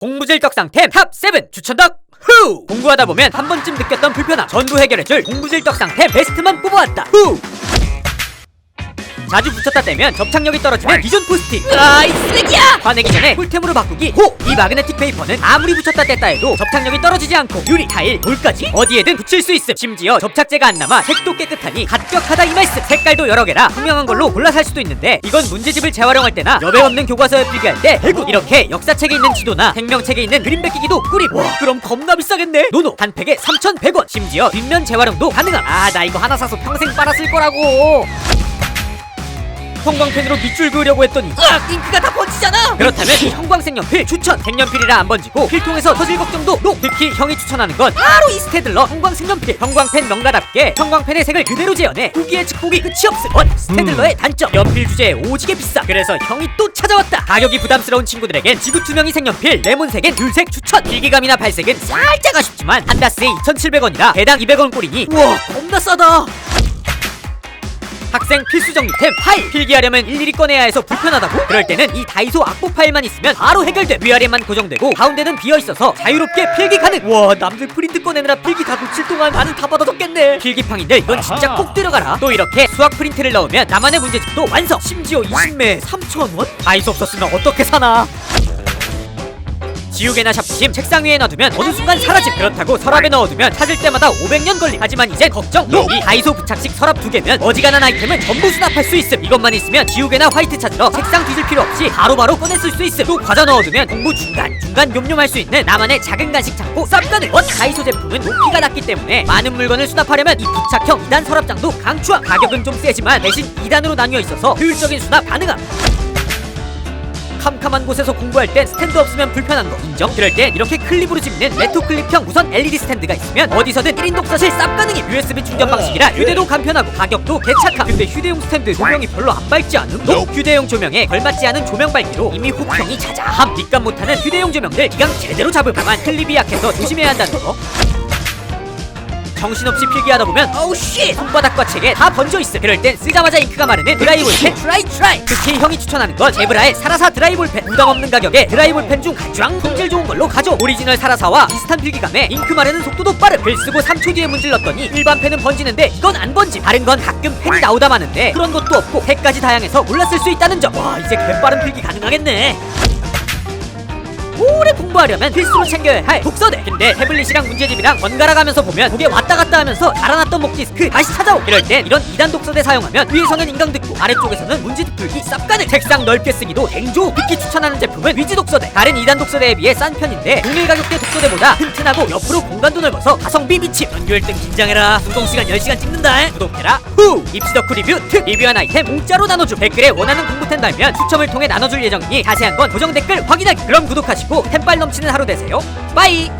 공부질 떡상 템 탑 7 추천덕 후! 공부하다 보면 한 번쯤 느꼈던 불편함 전부 해결해줄 공부질 떡상 템 베스트만 뽑아왔다 후! 자주 붙였다 떼면 접착력이 떨어지는 비존 포스팅 아, 이 쓰레기야! 화내기 전에 꿀템으로 바꾸기. 호! 이 마그네틱 페이퍼는 아무리 붙였다 뗐다 해도 접착력이 떨어지지 않고 유리, 타일, 돌까지 어디에든 붙일 수 있음. 심지어 접착제가 안 남아 색도 깨끗하니 합격하다 이 말씀. 색깔도 여러 개라 투명한 걸로 골라 살 수도 있는데 이건 문제집을 재활용할 때나 여백 없는 교과서에 필기할 때 대구 이렇게 역사책에 있는 지도나 생명책에 있는 그림 베끼기도 꿀입 와 그럼 겁나 비싸겠네? 노노 한 팩에 3,100원. 심지어 뒷면 재활용도 가능함. 아 나 이거 하나 사서 평생 빨았을 거라고 형광펜으로 밑줄 그으려고 했더니 으악! 잉크가 다 번지잖아! 그렇다면 이 형광 색연필 추천 색연필이라 안 번지고 필통에서 터질 걱정도 노 특히 형이 추천하는 건 바로 이 스테들러 형광 색연필! 형광펜 명가답게 형광펜의 색을 그대로 재현해 후기의 측폭이 끝이 없음 원 스테들러의 단점! 연필 주제에 오지게 비싸! 그래서 형이 또 찾아왔다! 가격이 부담스러운 친구들에겐 지구 투명이 색연필! 레몬색엔 귤색 추천! 필기감이나 발색은 살짝 아쉽지만 한 다스에 2,700원이라 대당 200원 꼴이니 우와 겁나 싸다 학생 필수 정리템 파일. 필기하려면 일일이 꺼내야 해서 불편하다고? 그럴 때는 이 다이소 악보 파일만 있으면 바로 해결돼 위아래만 고정되고 가운데는 비어있어서 자유롭게 필기 가능. 와 남들 프린트 꺼내느라 필기 다 놓칠 동안 나는 다 받아뒀겠네. 필기팡인들 이건 진짜 꼭 들어가라. 또 이렇게 수학 프린트를 넣으면 나만의 문제집도 완성. 심지어 20매에 3,000원? 다이소 없었으면 어떻게 사나 지우개나 샤프심 책상 위에 놔두면 어느 순간 사라짐. 그렇다고 서랍에 넣어두면 찾을 때마다 500년 걸림 하지만 이젠 걱정 노! 이 다이소 부착식 서랍 두 개면 어지간한 아이템은 전부 수납할 수 있음. 이것만 있으면 지우개나 화이트 찾으러 책상 뒤질 필요 없이 바로바로 꺼내 쓸 수 있음. 또 과자 넣어두면 공부 중간 중간 뇸뇸할 수 있는 나만의 작은 간식 창고 쌉가능 원 다이소 제품은 높이가 낮기 때문에 많은 물건을 수납하려면 이 부착형 2단 서랍장도 강추함. 가격은 좀 세지만 대신 2단으로 나뉘어 있어서 효율적인 수납 가능함 캄캄한 곳에서 공부할 땐 스탠드 없으면 불편한 거 인정? 그럴 땐 이렇게 클립으로 집는 레토 클립형 무선 LED 스탠드가 있으면 어디서든 1인 독서실 쌉 가능해 USB 충전 방식이라 휴대도 간편하고 가격도 개착함 근데 휴대용 스탠드 조명이 별로 안 밝지 않음? 노! 휴대용 조명에 걸맞지 않은 조명 밝기로 이미 호평이 자자함 뒷감 못하는 휴대용 조명들 기강 제대로 잡을 다만 클립이 약해서 조심해야 한다는 거 정신없이 필기하다 보면 어우 씨! 손바닥과 책에 다 번져있음 그럴 땐 쓰자마자 잉크가 마르는 드라이볼펜. 트라이 트라이. 특히 형이 추천하는 건 제브라의 사라사 드라이볼펜. 부담 없는 가격에 드라이볼펜 중 가장 품질 좋은 걸로 가져. 오리지널 사라사와 비슷한 필기감에 잉크 마르는 속도도 빠름 글 쓰고 3초 뒤에 문질렀더니 일반 펜은 번지는데 이건 안 번짐 다른 건 가끔 펜이 나오다 마는데 그런 것도 없고 색까지 다양해서 쓸수 있다는 점 와 이제 개빠른 필기 가능하겠네 오래 공부하려면 필수로 챙겨야 할 독서대. 근데 태블릿이랑 문제집이랑 번갈아 가면서 보면 목에 왔다 갔다 하면서 달아났던 목 디스크 다시 찾아오. 이럴 땐 이런 2단 독서대 사용하면 위에서는 인강 듣고 아래쪽에서는 문제집 풀기 쌉가능. 책상 넓게 쓰기도 댕조 특히 추천하는 제품은 위지 독서대. 다른 2단 독서대에 비해 싼 편인데 동일 가격대 독서대보다 튼튼하고 옆으로 공간도 넓어서 가성비 미침 전교 1등 긴장해라. 수동시간 10시간 찍는다. 구독해라. 후! 입시 덕후 리뷰 특 리뷰한 아이템 공짜로 나눠줘. 댓글에 원하는 공부템 달면 추첨을 통해 나눠줄 예정이니 자세한 건 고정 댓글 확인하기. 그럼 구독하시고 템빨 넘치는 하루 되세요. 빠이